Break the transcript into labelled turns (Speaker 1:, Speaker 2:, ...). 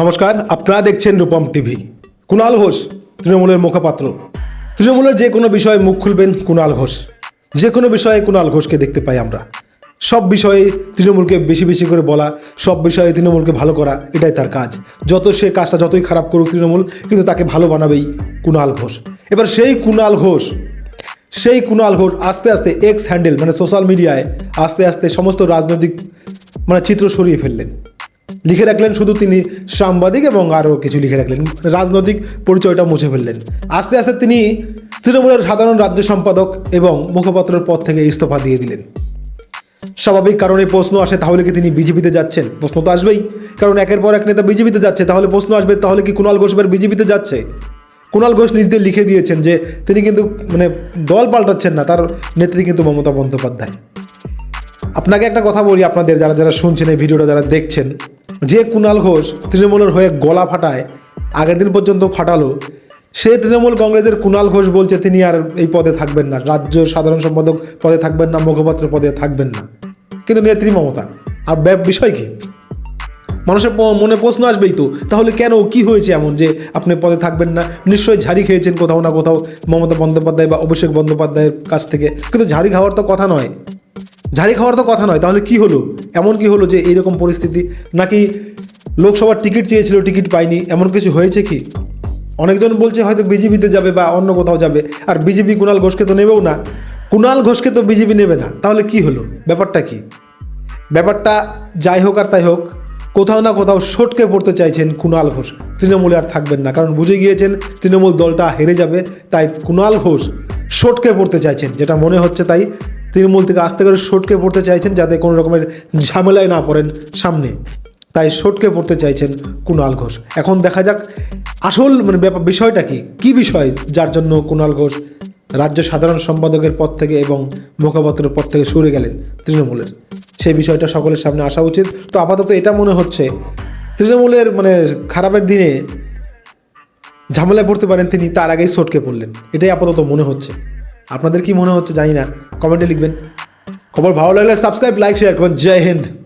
Speaker 1: নমস্কার, আপনারা দেখছেন রূপম টিভি। কুণাল ঘোষ, তৃণমূলের মুখপাত্র। তৃণমূলের যে কোনো বিষয়ে মুখ খুলবেন কুণাল ঘোষ। যে কোনো বিষয়ে কুণাল ঘোষকে দেখতে পাই আমরা। সব বিষয়ে তৃণমূলকে বেশি বেশি করে বলা, সব বিষয়ে তৃণমূলকে ভালো করা, এটাই তার কাজ। যত সে কাজটা যতই খারাপ করুক তৃণমূল, কিন্তু তাকে ভালো বানাবেই কুণাল ঘোষ। এবার সেই কুণাল ঘোষ, সেই কুণাল ঘোষ আস্তে আস্তে এক্স হ্যান্ডেল মানে সোশ্যাল মিডিয়ায় আস্তে আস্তে সমস্ত রাজনৈতিক মানে চিত্র সরিয়ে ফেললেন। লিখে রাখলেন শুধু তিনি সাংবাদিক এবং আরও কিছু লিখে রাখলেন। রাজনৈতিক পরিচয়টা মুছে ফেললেন। আস্তে আস্তে তিনি তৃণমূলের সাধারণ রাজ্য সম্পাদক এবং মুখপাত্রের পদ থেকে ইস্তফা দিয়ে দিলেন। স্বাভাবিক কারণে প্রশ্ন আসে, তাহলে কি তিনি বিজেপিতে যাচ্ছেন? প্রশ্ন তো আসবেই। কারণ একের পর এক নেতা বিজেপিতে যাচ্ছে, তাহলে প্রশ্ন আসবে, তাহলে কি কুণাল ঘোষ এবার বিজেপিতে যাচ্ছে? কুণাল ঘোষ নিজদের লিখে দিয়েছেন যে, তিনি কিন্তু মানে দল পাল্টাচ্ছেন না, তার নেত্রী কিন্তু মমতা বন্দ্যোপাধ্যায়। আপনাকে একটা কথা বলি, আপনাদের যারা যারা শুনছেন এই ভিডিওটা, যারা দেখছেন যে কুণাল ঘোষ তৃণমূলের হয়ে গলা ফাটায়, আগের দিন পর্যন্ত ফাটালো, সে তৃণমূল কংগ্রেসের কুণাল ঘোষ বলছে, তিনি আর এই পদে থাকবেন না। রাজ্য সাধারণ সম্পাদক পদে থাকবেন না, মুখপাত্র পদে থাকবেন না। কিন্তু নেত্রী মমতা, আর বিষয় কি? মানুষের মনে প্রশ্ন আসবেই তো, তাহলে কেন, কি হয়েছে এমন যে আপনি পদে থাকবেন না? নিশ্চয়ই ঝাড়ি খেয়েছেন কোথাও না কোথাও মমতা বন্দ্যোপাধ্যায় বা অভিষেক বন্দ্যোপাধ্যায়ের কাছ থেকে। কিন্তু ঝাড়ি খাওয়ার তো কথা নয়। ঝাড়ি খাওয়ার তো কথা নয়, তাহলে কি হলো? এমন কি হলো যে এইরকম পরিস্থিতি? নাকি লোকসভার টিকিট চেয়েছিল, টিকিট পায়নি, এমন কিছু হয়েছে কি? অনেকজন বলছে হয়তো বিজেপিতে যাবে বা অন্য কোথাও যাবে, আর বিজেপি কুণাল ঘোষকে তো নেবেও না। কুণাল ঘোষকে তো বিজেপি নেবে না, তাহলে কি হলো? ব্যাপারটা কি? ব্যাপারটা যাই হোক আর তাই হোক, কোথাও না কোথাও সটকে পড়তে চাইছেন কুণাল ঘোষ। তৃণমূলে আর থাকবেন না, কারণ বুঝে গিয়েছেন তৃণমূল দলটা হেরে যাবে, তাই কুণাল ঘোষ সটকে পড়তে চাইছেন, যেটা মনে হচ্ছে তাই তৃণমূল থেকে আস্তে করে সটকে পড়তে চাইছেন যাতে কোনো রকমের ঝামেলায় না পড়েন সামনে। তাই সটকে পড়তে চাইছেন কুণাল ঘোষ। এখন দেখা যাক আসল মানে ব্যাপার বিষয়টা কি? কি বিষয় যার জন্য কুণাল ঘোষ রাজ্য সাধারণ সম্পাদকের পদ থেকে এবং মুখপাত্রের পদ থেকে সরে গেলেন তৃণমূলের? সেই বিষয়টা সকলের সামনে আসা উচিত। তো আপাতত এটা মনে হচ্ছে, তৃণমূলের মানে খারাপের দিনে ঝামেলায় পড়তে পারেন তিনি, তার আগেই সটকে পড়লেন। এটাই আপাতত মনে হচ্ছে। আপনাদের কি মনে হচ্ছে জানি না কমেন্টে লিখবেন। খবর ভালো লাগলে সাবস্ক্রাইব লাইক শেয়ার করবেন। জয় হিন্দ।